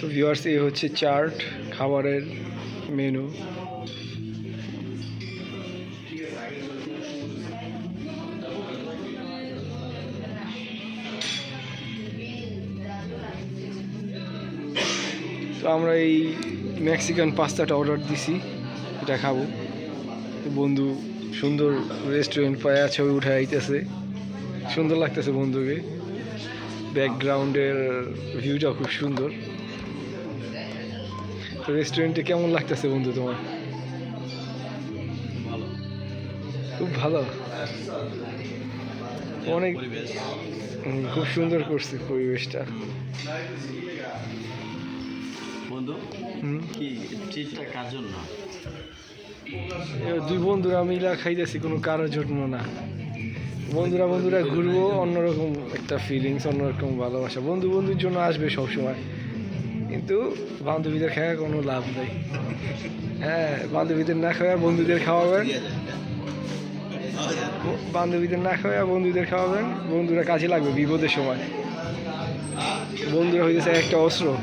তো ভিউয়ার্স এই হচ্ছে চার্ট, খাবারের মেনু তো আমরা এই মেক্সিকান পাস্তাটা অর্ডার দিছি, এটা খাব। বন্ধু, সুন্দর রেস্টুরেন্ট পায়া ছবি উঠে আইতেছে। সুন্দর লাগতেছে বন্ধুকে। ব্যাকগ্রাউন্ডের ভিউটা খুব সুন্দর। তো রেস্টুরেন্টে কেমন লাগতেছে বন্ধু তোমার? খুব ভালো। অনেক খুব সুন্দর করছে পরিবেশটা। বন্ধু কি ট্রিটটা কার জন্য? দুই বন্ধুরা মিলা খাইতেছি কোনো কারোর জন্য না। বন্ধুরা বন্ধুরা ঘুরবো অন্যরকম একটা ফিলিংস অন্যরকম ভালোবাসা। বন্ধু বন্ধুর জন্য আসবে সব সময় কিন্তু বান্ধবীদের খাওয়া কোনো লাভ নেই। হ্যাঁ বান্ধবীদের না খাওয়া বন্ধুদের খাওয়াবেন। বান্ধবীদের না খাওয়া বন্ধুদের খাওয়াবেন। বন্ধুরা কাজে লাগবে বিপদের সময়। বন্ধুরা হইতেছে একটা অস্ত্র।